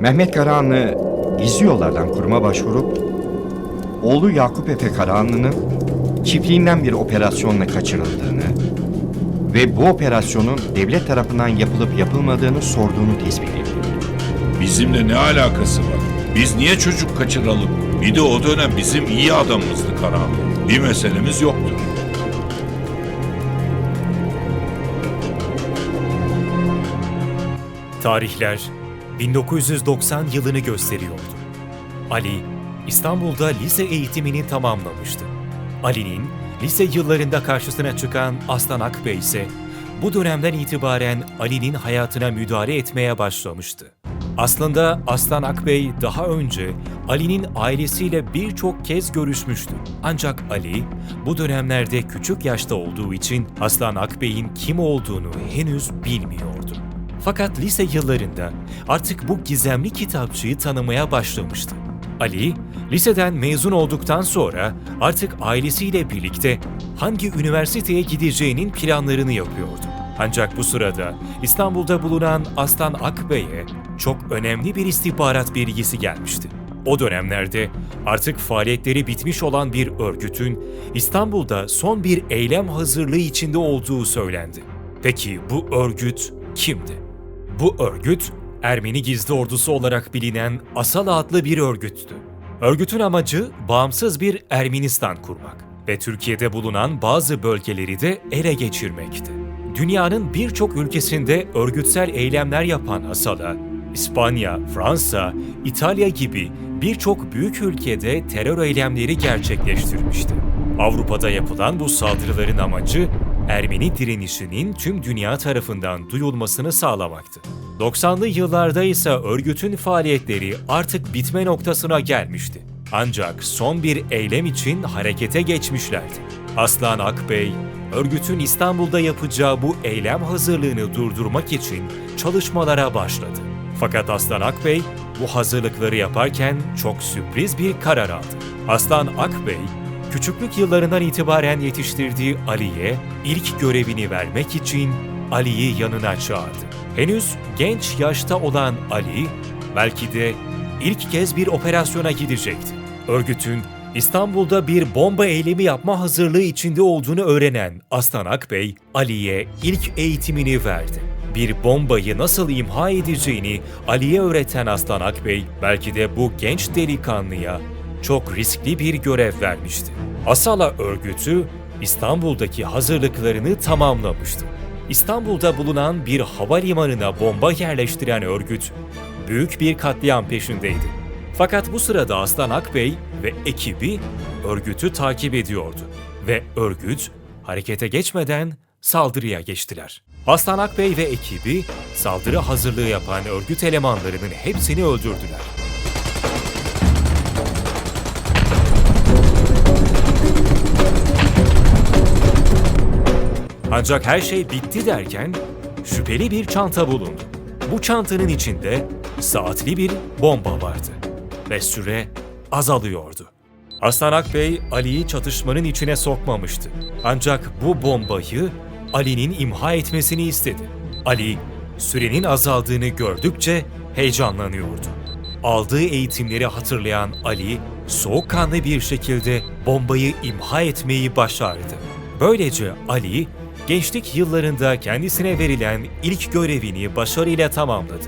Mehmet Karahanlı gizli yollardan kuruma başvurup oğlu Yakup Efe Karahanlı'nın çiftliğinden bir operasyonla kaçırıldığını ve bu operasyonun devlet tarafından yapılıp yapılmadığını sorduğunu tespit ediyor. Bizimle ne alakası var? Biz niye çocuk kaçıralım? Bir de o dönem bizim iyi adamımızdı Karahanlı. Bir meselemiz yoktu. Tarihler 1990 yılını gösteriyordu. Ali, İstanbul'da lise eğitimini tamamlamıştı. Ali'nin lise yıllarında karşısına çıkan Aslan Akbey ise bu dönemden itibaren Ali'nin hayatına müdahale etmeye başlamıştı. Aslında Aslan Akbey daha önce Ali'nin ailesiyle birçok kez görüşmüştü. Ancak Ali bu dönemlerde küçük yaşta olduğu için Aslan Akbey'in kim olduğunu henüz bilmiyordu. Fakat lise yıllarında artık bu gizemli kitapçıyı tanımaya başlamıştı. Ali, liseden mezun olduktan sonra artık ailesiyle birlikte hangi üniversiteye gideceğinin planlarını yapıyordu. Ancak bu sırada İstanbul'da bulunan Aslan Akbey'e çok önemli bir istihbarat bilgisi gelmişti. O dönemlerde artık faaliyetleri bitmiş olan bir örgütün İstanbul'da son bir eylem hazırlığı içinde olduğu söylendi. Peki bu örgüt kimdi? Bu örgüt, Ermeni gizli ordusu olarak bilinen Asala adlı bir örgüttü. Örgütün amacı bağımsız bir Ermenistan kurmak ve Türkiye'de bulunan bazı bölgeleri de ele geçirmekti. Dünyanın birçok ülkesinde örgütsel eylemler yapan Asala, İspanya, Fransa, İtalya gibi birçok büyük ülkede terör eylemleri gerçekleştirmişti. Avrupa'da yapılan bu saldırıların amacı Ermeni direnişinin tüm dünya tarafından duyulmasını sağlamaktı. 90'lı yıllarda ise örgütün faaliyetleri artık bitme noktasına gelmişti. Ancak son bir eylem için harekete geçmişlerdi. Aslan Akbey, örgütün İstanbul'da yapacağı bu eylem hazırlığını durdurmak için çalışmalara başladı. Fakat Aslan Akbey bu hazırlıkları yaparken çok sürpriz bir karar aldı. Aslan Akbey, küçüklük yıllarından itibaren yetiştirdiği Ali'ye ilk görevini vermek için Ali'yi yanına çağırdı. Henüz genç yaşta olan Ali, belki de ilk kez bir operasyona gidecekti. Örgütün İstanbul'da bir bomba eylemi yapma hazırlığı içinde olduğunu öğrenen Aslan Akbey, Ali'ye ilk eğitimini verdi. Bir bombayı nasıl imha edeceğini Ali'ye öğreten Aslan Akbey, belki de bu genç delikanlıya çok riskli bir görev vermişti. Asala örgütü İstanbul'daki hazırlıklarını tamamlamıştı. İstanbul'da bulunan bir havalimanına bomba yerleştiren örgüt büyük bir katliam peşindeydi. Fakat bu sırada Aslan Akbey ve ekibi örgütü takip ediyordu ve örgüt harekete geçmeden saldırıya geçtiler. Aslan Akbey ve ekibi saldırı hazırlığı yapan örgüt elemanlarının hepsini öldürdüler. Ancak her şey bitti derken şüpheli bir çanta bulundu. Bu çantanın içinde saatli bir bomba vardı ve süre azalıyordu. Aslan Akbey Ali'yi çatışmanın içine sokmamıştı. Ancak bu bombayı Ali'nin imha etmesini istedi. Ali sürenin azaldığını gördükçe heyecanlanıyordu. Aldığı eğitimleri hatırlayan Ali soğukkanlı bir şekilde bombayı imha etmeyi başardı. Böylece Ali gençlik yıllarında kendisine verilen ilk görevini başarıyla tamamladı.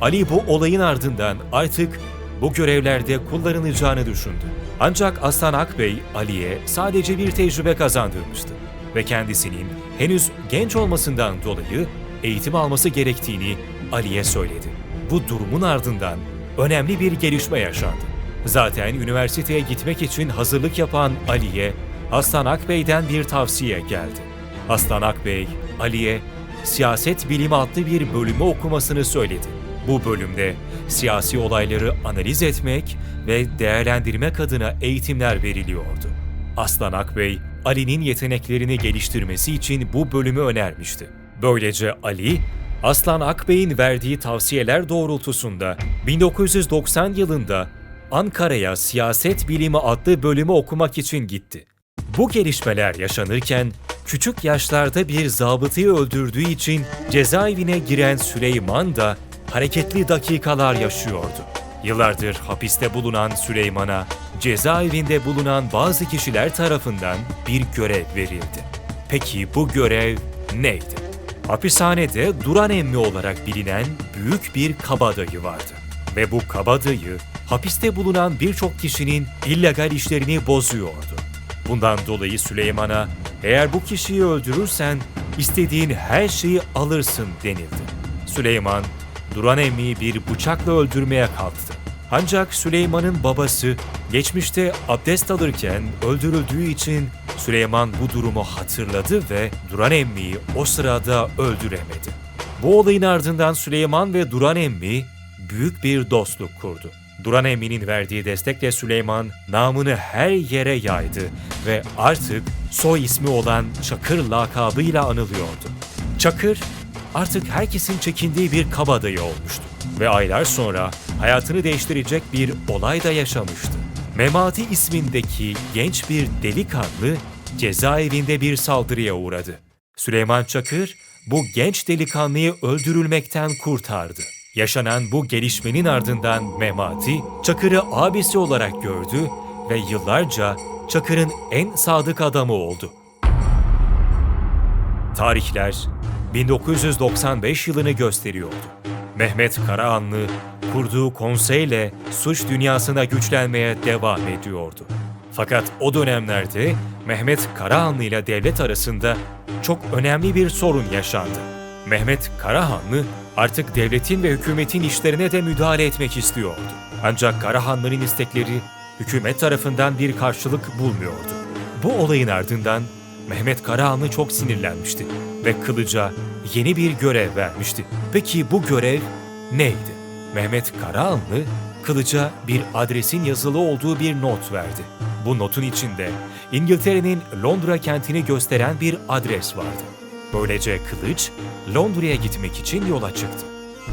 Ali bu olayın ardından artık bu görevlerde kullanılacağını düşündü. Ancak Aslan Akbey Ali'ye sadece bir tecrübe kazandırmıştı ve kendisinin henüz genç olmasından dolayı eğitim alması gerektiğini Ali'ye söyledi. Bu durumun ardından önemli bir gelişme yaşandı. Zaten üniversiteye gitmek için hazırlık yapan Ali'ye Aslan Akbey'den bir tavsiye geldi. Aslan Akbey, Ali'ye siyaset bilimi adlı bir bölümü okumasını söyledi. Bu bölümde siyasi olayları analiz etmek ve değerlendirmek adına eğitimler veriliyordu. Aslan Akbey, Ali'nin yeteneklerini geliştirmesi için bu bölümü önermişti. Böylece Ali, Aslan Akbey'in verdiği tavsiyeler doğrultusunda 1990 yılında Ankara'ya Siyaset Bilimi adlı bölümü okumak için gitti. Bu gelişmeler yaşanırken küçük yaşlarda bir zabıtayı öldürdüğü için cezaevine giren Süleyman da hareketli dakikalar yaşıyordu. Yıllardır hapiste bulunan Süleyman'a cezaevinde bulunan bazı kişiler tarafından bir görev verildi. Peki bu görev neydi? Hapishanede Duran Emmi olarak bilinen büyük bir kabadayı vardı. Ve bu kabadayı hapiste bulunan birçok kişinin illegal işlerini bozuyordu. Bundan dolayı Süleyman'a eğer bu kişiyi öldürürsen istediğin her şeyi alırsın denildi. Süleyman Duran Emmi'yi bir bıçakla öldürmeye kalktı. Ancak Süleyman'ın babası geçmişte abdest alırken öldürüldüğü için Süleyman bu durumu hatırladı ve Duran Emmi'yi o sırada öldüremedi. Bu olayın ardından Süleyman ve Duran Emmi büyük bir dostluk kurdu. Duran Emmi'nin verdiği destekle Süleyman namını her yere yaydı ve artık soy ismi olan Çakır lakabıyla anılıyordu. Çakır artık herkesin çekindiği bir kabadayı olmuştu ve aylar sonra hayatını değiştirecek bir olay da yaşamıştı. Memati ismindeki genç bir delikanlı cezaevinde bir saldırıya uğradı. Süleyman Çakır bu genç delikanlıyı öldürülmekten kurtardı. Yaşanan bu gelişmenin ardından Memati Çakır'ı abisi olarak gördü ve yıllarca Çakır'ın en sadık adamı oldu. Tarihler 1995 yılını gösteriyordu. Mehmet Karahanlı kurduğu konseyle suç dünyasına güçlenmeye devam ediyordu. Fakat o dönemlerde Mehmet Karahanlı ile devlet arasında çok önemli bir sorun yaşandı. Mehmet Karahanlı artık devletin ve hükümetin işlerine de müdahale etmek istiyordu. Ancak Karahanlı'nın istekleri hükümet tarafından bir karşılık bulmuyordu. Bu olayın ardından Mehmet Karahanlı çok sinirlenmişti ve Kılıç'a yeni bir görev vermişti. Peki bu görev neydi? Mehmet Karahanlı Kılıç'a bir adresin yazılı olduğu bir not verdi. Bu notun içinde İngiltere'nin Londra kentini gösteren bir adres vardı. Böylece Kılıç Londra'ya gitmek için yola çıktı.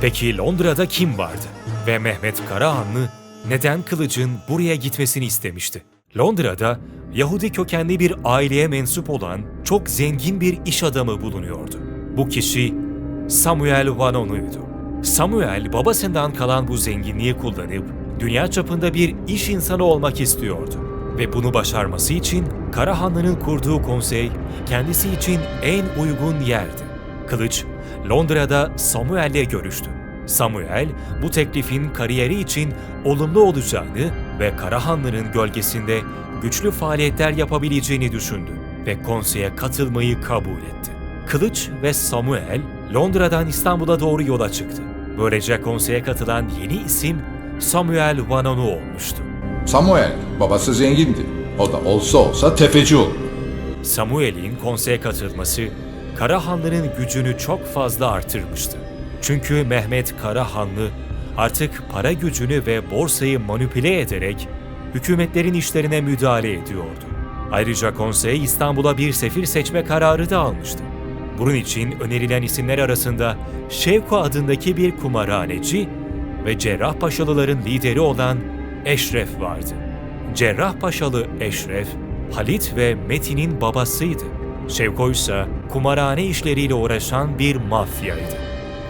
Peki Londra'da kim vardı? Ve Mehmet Karahanlı neden Kılıç'ın buraya gitmesini istemişti? Londra'da Yahudi kökenli bir aileye mensup olan çok zengin bir iş adamı bulunuyordu. Bu kişi Samuel Vanon'uydu. Samuel babasından kalan bu zenginliği kullanıp dünya çapında bir iş insanı olmak istiyordu. Ve bunu başarması için Karahanlı'nın kurduğu konsey kendisi için en uygun yerdi. Kılıç, Londra'da Samuel'le görüştü. Samuel, bu teklifin kariyeri için olumlu olacağını ve Karahanlı'nın gölgesinde güçlü faaliyetler yapabileceğini düşündü ve konseye katılmayı kabul etti. Kılıç ve Samuel, Londra'dan İstanbul'a doğru yola çıktı. Böylece konseye katılan yeni isim Samuel Vanonu olmuştu. Samuel, babası zengindi. O da olsa olsa tefeci olur. Samuel'in konseye katılması Karahanlı'nın gücünü çok fazla artırmıştı. Çünkü Mehmet Karahanlı artık para gücünü ve borsayı manipüle ederek hükümetlerin işlerine müdahale ediyordu. Ayrıca konsey İstanbul'a bir sefir seçme kararı da almıştı. Bunun için önerilen isimler arasında Şevko adındaki bir kumarhaneci ve Cerrahpaşalıların lideri olan Eşref vardı. Cerrahpaşalı Eşref, Halit ve Metin'in babasıydı. Şevko ise kumarhane işleriyle uğraşan bir mafyaydı.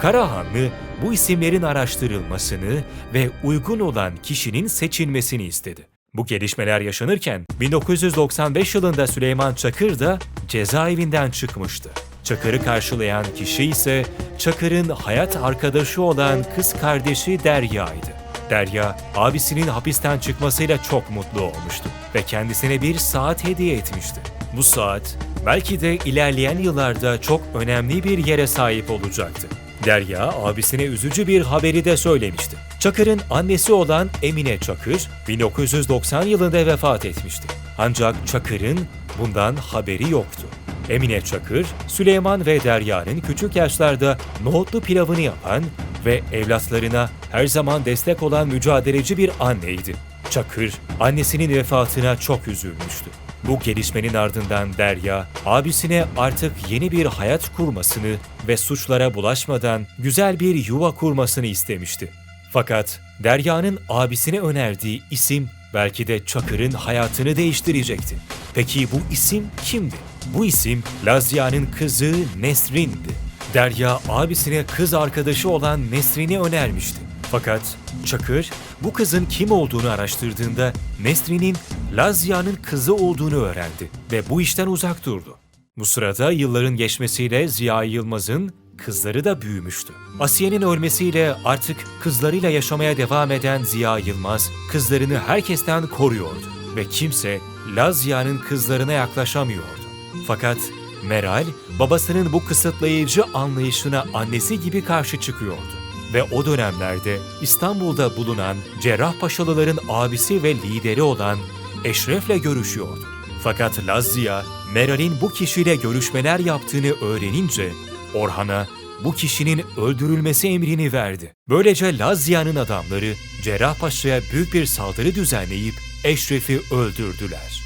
Karahanlı bu isimlerin araştırılmasını ve uygun olan kişinin seçilmesini istedi. Bu gelişmeler yaşanırken 1995 yılında Süleyman Çakır da cezaevinden çıkmıştı. Çakır'ı karşılayan kişi ise Çakır'ın hayat arkadaşı olan kız kardeşi Derya'ydı. Derya, abisinin hapisten çıkmasıyla çok mutlu olmuştu ve kendisine bir saat hediye etmişti. Bu saat, belki de ilerleyen yıllarda çok önemli bir yere sahip olacaktı. Derya, abisine üzücü bir haberi de söylemişti. Çakır'ın annesi olan Emine Çakır, 1990 yılında vefat etmişti. Ancak Çakır'ın bundan haberi yoktu. Emine Çakır, Süleyman ve Derya'nın küçük yaşlarda nohutlu pilavını yapan ve evlatlarına her zaman destek olan mücadeleci bir anneydi. Çakır, annesinin vefatına çok üzülmüştü. Bu gelişmenin ardından Derya, abisine artık yeni bir hayat kurmasını ve suçlara bulaşmadan güzel bir yuva kurmasını istemişti. Fakat Derya'nın abisine önerdiği isim belki de Çakır'ın hayatını değiştirecekti. Peki bu isim kimdi? Bu isim Lazia'nın kızı Nesrin'di. Derya abisine kız arkadaşı olan Nesrin'i önermişti. Fakat Çakır bu kızın kim olduğunu araştırdığında Nesrin'in Lazia'nın kızı olduğunu öğrendi ve bu işten uzak durdu. Bu sırada yılların geçmesiyle Ziya Yılmaz'ın kızları da büyümüştü. Asiye'nin ölmesiyle artık kızlarıyla yaşamaya devam eden Ziya Yılmaz kızlarını herkesten koruyordu ve kimse Lazia'nın kızlarına yaklaşamıyordu. Fakat Meral babasının bu kısıtlayıcı anlayışına annesi gibi karşı çıkıyordu ve o dönemlerde İstanbul'da bulunan Cerrahpaşalıların abisi ve lideri olan Eşref'le görüşüyordu. Fakat Lazia, Meral'in bu kişiyle görüşmeler yaptığını öğrenince Orhan'a bu kişinin öldürülmesi emrini verdi. Böylece Lazia'nın adamları Cerrahpaşa'ya büyük bir saldırı düzenleyip Eşref'i öldürdüler.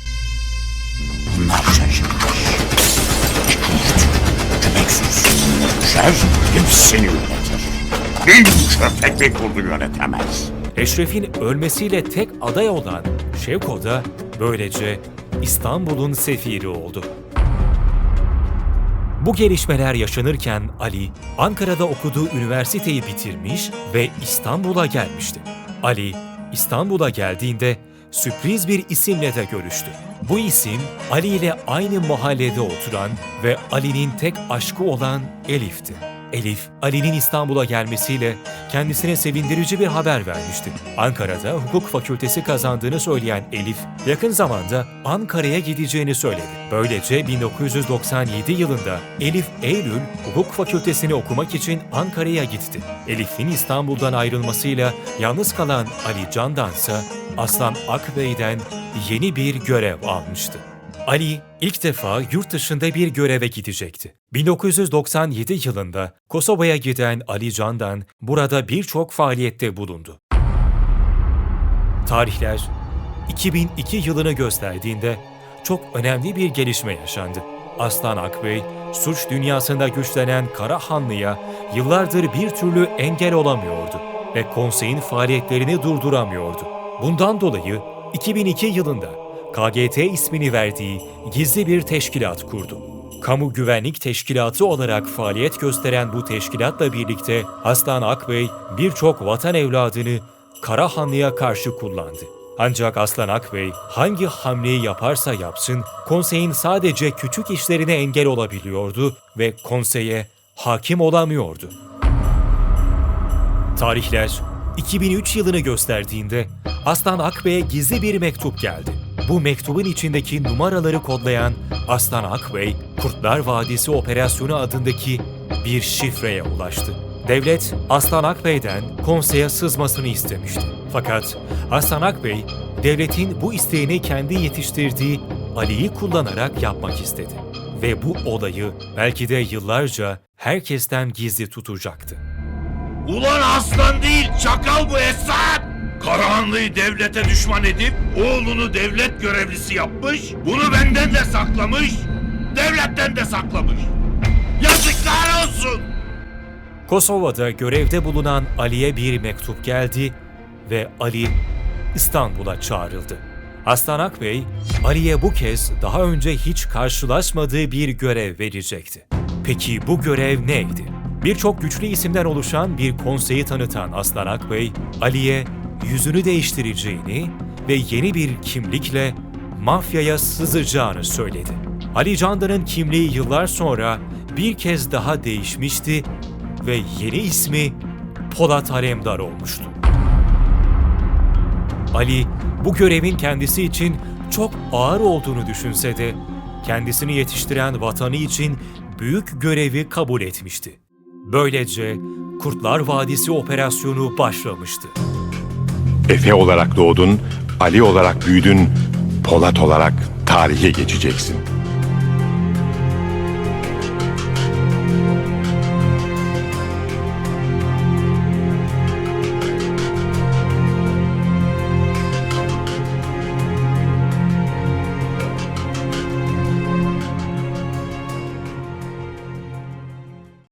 Bunlar şaşırmış. Kurt, köpeksiz, şer hepsini yönetir. Bir köpek kurdu yönetemez. Eşref'in ölmesiyle tek aday olan Şevko da böylece İstanbul'un sefiri oldu. Bu gelişmeler yaşanırken Ali, Ankara'da okuduğu üniversiteyi bitirmiş ve İstanbul'a gelmişti. Ali, İstanbul'a geldiğinde sürpriz bir isimle de görüştü. Bu isim Ali ile aynı mahallede oturan ve Ali'nin tek aşkı olan Elif'ti. Elif, Ali'nin İstanbul'a gelmesiyle kendisine sevindirici bir haber vermişti. Ankara'da hukuk fakültesi kazandığını söyleyen Elif, yakın zamanda Ankara'ya gideceğini söyledi. Böylece 1997 yılında Elif Eylül hukuk fakültesini okumak için Ankara'ya gitti. Elif'in İstanbul'dan ayrılmasıyla yalnız kalan Ali Candansa Aslan Akbey'den yeni bir görev almıştı. Ali ilk defa yurt dışında bir göreve gidecekti. 1997 yılında Kosova'ya giden Ali Candan burada birçok faaliyette bulundu. Tarihler 2002 yılını gösterdiğinde çok önemli bir gelişme yaşandı. Aslan Akbey, suç dünyasında güçlenen Karahanlı'ya yıllardır bir türlü engel olamıyordu ve konseyin faaliyetlerini durduramıyordu. Bundan dolayı 2002 yılında KGT ismini verdiği gizli bir teşkilat kurdu. Kamu Güvenlik Teşkilatı olarak faaliyet gösteren bu teşkilatla birlikte Aslan Akbey birçok vatan evladını Karahanlı'ya karşı kullandı. Ancak Aslan Akbey hangi hamleyi yaparsa yapsın konseyin sadece küçük işlerine engel olabiliyordu ve konseye hakim olamıyordu. Tarihler 2003 yılını gösterdiğinde Aslan Akbey'e gizli bir mektup geldi. Bu mektubun içindeki numaraları kodlayan Aslan Akbey, Kurtlar Vadisi Operasyonu adındaki bir şifreye ulaştı. Devlet Aslan Akbey'den konseye sızmasını istemişti. Fakat Aslan Akbey, devletin bu isteğini kendi yetiştirdiği Ali'yi kullanarak yapmak istedi. Ve bu olayı belki de yıllarca herkesten gizli tutacaktı. Ulan aslan değil çakal bu Esat! Karahanlı'yı devlete düşman edip oğlunu devlet görevlisi yapmış, bunu benden de saklamış, devletten de saklamış. Yazıklar olsun! Kosova'da görevde bulunan Ali'ye bir mektup geldi ve Ali İstanbul'a çağrıldı. Aslan Akbey, Ali'ye bu kez daha önce hiç karşılaşmadığı bir görev verecekti. Peki bu görev neydi? Birçok güçlü isimden oluşan bir konseyi tanıtan Aslan Akbey, Ali'ye yüzünü değiştireceğini ve yeni bir kimlikle mafyaya sızacağını söyledi. Ali Candan'ın kimliği yıllar sonra bir kez daha değişmişti ve yeni ismi Polat Alemdar olmuştu. Ali bu görevin kendisi için çok ağır olduğunu düşünse de kendisini yetiştiren vatanı için büyük görevi kabul etmişti. Böylece Kurtlar Vadisi operasyonu başlamıştı. Efe olarak doğdun, Ali olarak büyüdün, Polat olarak tarihe geçeceksin.